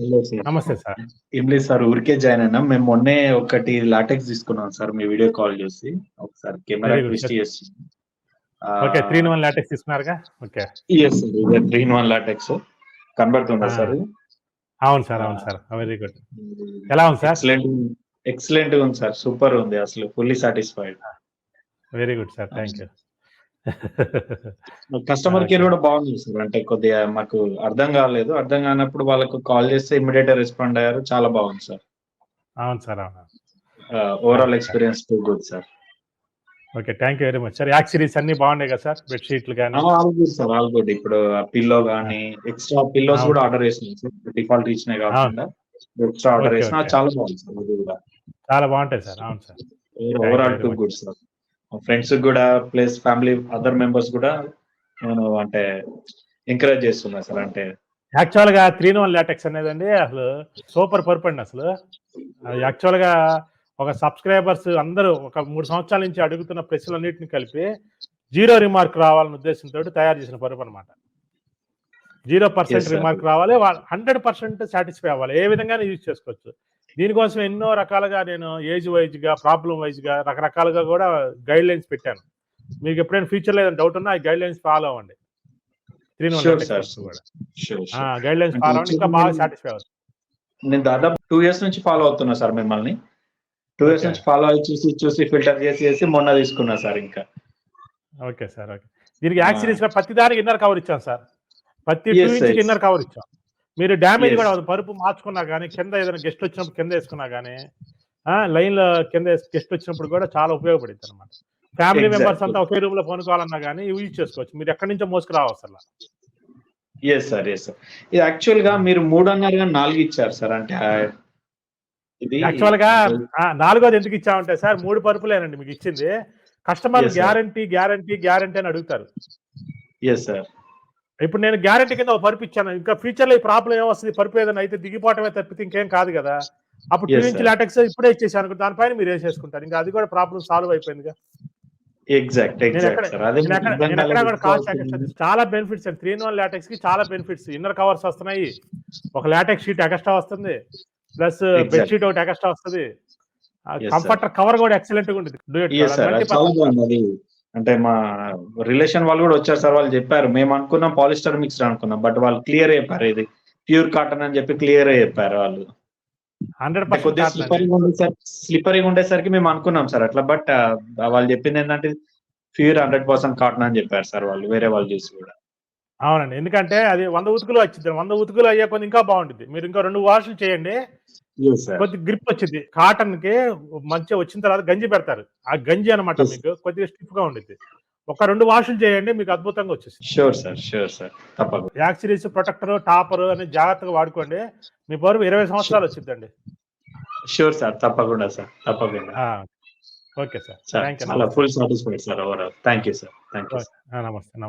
Hello sir. నమస్తే sir. ఏం లేదు సార్ ఊరికే జాయిన్ అయినా. మేము మొన్నే ఒకటి లాటెక్స్ తీసుకున్నాం సార్ మీ వీడియో కాల్ చేసి. ఒకసారి కెమెరా ట్విస్ట్. చేసి. ఓకే త్రీ వన్ లాటెక్స్ తీసుకున్నారుగా? ఓకే. ఎస్ సార్ ఇదే త్రీ ఇన్ వన్ లాటెక్స్ కనబడుతుందా. సార్? అవును సార్ అవును సార్. వెరీ గుడ్ ఎలా ఉంది సార్? ఎక్సలెంట్ ఎక్సలెంట్ ఉంది సార్. సూపర్ ఉంది అసలు fully satisfied very good sir thank you customer care. కూడా బాగుంది సార్ అంటే కొద్దిగా మాకు అర్థం కాలేదు. అర్థం కానప్పుడు వాళ్ళకు కాల్ చేస్తే ఇమీడియట్ రెస్పాండ్ అయ్యారు. చాలా బాగుంది సార్. అవును సార్ అవును. Overall experience too good sir okay thank you very much sir yuck series అన్ని బాగున్నాయి కదా సార్? బెడ్షీట్లు కానీ all good sir all good ఇప్పుడు పిల్లో గానీ ఎక్స్ట్రా పిల్లోస్. కూడా ఆర్డర్ చేసినాం సార్. డిఫాల్ట్ ఇచ్చినాయి కాకుండా ఎక్స్ట్రా ఆర్డర్ చేసిన. చాలా బాగుంది సార్ చాలా బాగుంటాయి సార్ అవును sir. Overall too. Good sir friends కూడా ప్లస్ ఫ్యామిలీ అదర్ మెంబర్స్ కూడా నేను అంటే ఎంకరేజ్ చేస్తున్నా సార్. అంటే యాక్చువల్గా త్రీ వన్ లాటెక్స్ అనేది అండి అసలు సూపర్ పర్ప్ అండి అసలు. యాక్చువల్గా ఒక సబ్స్క్రైబర్స్ అందరూ ఒక మూడు సంవత్సరాల నుంచి అడుగుతున్న ప్రశ్నలన్నింటిని కలిపి జీరో రిమార్క్ రావాలనే ఉద్దేశంతో తయారు చేసిన పరుపు అనమాట జీరో పర్సెంట్. రిమార్క్ రావాలి హండ్రెడ్ పర్సెంట్ సాటిస్ఫై అవ్వాలి. ఏ విధంగా యూజ్ చేసుకోవచ్చు. దీనికోసం ఎన్నో రకాలుగా నేను ఏజ్ వైజ్గా ప్రాబ్లం వైజ్గా రకరకాలుగా కూడా గైడ్ లైన్స్ పెట్టాను. మీకు ఎప్పుడైనా ఫ్యూచర్లో ఏదైనా డౌట్ ఉన్నా ఆ గైడ్ లైన్స్ ఫాలో అవ్వండి. త్రీ గైడ్ లైన్స్ ఫాలో అవ్వండి. ఇంకా బాగా సాటిస్ఫై అవుతుంది నేను దాదాపు టూ ఇయర్స్ నుంచి ఫాలో అవుతున్నా సార్ మిమ్మల్ని. Two years. నుంచి ఫాలో అయ్యి చూసి చూసి ఫిల్టర్ చేసి చేసి మొన్న తీసుకున్నా సార్ ఇంకా. Okay sir okay. దీనికి యాక్ ఆ. సిరీస్లో ప్రతి దానికి ఇన్నర్ కవర్ ఇచ్చాం సార్. ప్రతి టూ ఇంచ్. ఇన్నర్ కవర్ ఇచ్చాం. మీరు డ్యామేజ్. కూడా అవ్వదు. పరుపు మార్చుకున్నా కానీ కింద ఏదైనా గెస్ట్ వచ్చినప్పుడు కింద వేసుకున్నా కానీ లైన్లో కింద గెస్ట్ వచ్చినప్పుడు కూడా చాలా ఉపయోగపడుతుంది అనమాట ఫ్యామిలీ. మెంబర్స్ అంతా ఒకే రూమ్లో పనుకోవాలన్నా కానీ యూజ్ చేసుకోవచ్చు. మీరు ఎక్కడి నుంచో మోసుకురావచ్చు ఎస్ సార్ ఎస్ సార్ ఇది యాక్చువల్గా మీరు మూడు అన్నారు కానీ నాలుగు ఇచ్చారు సార్ అంటే ఇది యాక్చువల్గా నాలుగోది ఎందుకు ఇచ్చామంటే సార్ మూడు పరుపులేనండి మీకు ఇచ్చింది. కస్టమర్. గ్యారంటీ గ్యారంటీ గ్యారంటీ అని అడుగుతారు. ఎస్ సార్ ఇప్పుడు నేను గ్యారంటీ కింద పరుపు ఇచ్చాను ఇంకా ఫ్యూచర్లో ఈ ప్రాబ్లం ఏమొస్తుంది? పరుపు ఏదైనా అయితే దిగిపోవటమే తప్పితే ఇంకేం కాదు కదా. అప్పుడు టూ ఇంచ్. లాటెక్స్ ఇప్పుడే ఇచ్చేసాను దానిపైన మీరు వేసేసుకుంటారు. ఇంకా అది కూడా ప్రాబ్లం సాల్వ్ అయిపోయింది ఎగ్జాక్ట్. చాలా బెనిఫిట్స్ అండి. త్రీ వన్ లాటెక్స్కి చాలా బెనిఫిట్స్ ఇన్నర్ కవర్స్ వస్తున్నాయి. ఒక లాటెక్స్ షీట్ ఎక్స్ట్రా వస్తుంది. ప్లస్. బెడ్ షీట్ ఒకటి ఎక్స్ట్రా వస్తుంది. కంఫర్టర్ కవర్ కూడా ఎక్సలెంట్గా ఉంటుంది. అంటే మా రిలేషన్ వాళ్ళు కూడా వచ్చారు సార్ వాళ్ళు చెప్పారు. మేము అనుకున్నాం పాలిస్టర్ మిక్స్డ్ అనుకున్నాం బట్ వాళ్ళు క్లియర్ చెప్పారు ఇది. ప్యూర్ కాటన్ అని చెప్పి క్లియర్ చెప్పారు వాళ్ళు. కొద్దిగా స్లిప్పరీగా ఉండేసరికి స్లిప్పరీగా ఉండేసరికి మేము అనుకున్నాం సార్ అట్లా బట్ వాళ్ళు చెప్పింది ఏంటంటే ప్యూర్ హండ్రెడ్ పర్సెంట్ కాటన్ అని చెప్పారు సార్ వాళ్ళు వేరే వాళ్ళు చూసి కూడా. అవునండి. ఎందుకంటే అది వంద ఉతుకులు వచ్చింది వంద ఉతుకులు అయ్యే కొద్ది ఇంకా బాగుంటుంది మీరు ఇంకా రెండు వాషులు చేయండి. కొద్ది గ్రిప్ వచ్చింది. కాటన్కి మంచిగా వచ్చిన తర్వాత గంజి పెడతారు. ఆ గంజి అనమాట. మీకు కొద్దిగా స్టిఫ్గా ఉండిద్ది. ఒక రెండు వాషులు చేయండి మీకు అద్భుతంగా వచ్చేసింది. షూర్ సార్ షూర్ సార్ తప్పకుండా. యాక్ సిరీస్ ప్రొటెక్టర్ టాపర్ అని జాగ్రత్తగా వాడుకోండి. మీ బరువు ఇరవై సంవత్సరాలు వచ్చిందండి. షూర్ సార్ తప్పకుండా సార్ తప్పకుండా. Okay sir full satisfied sir overall thank you sir thank you నమస్తే నమస్తే.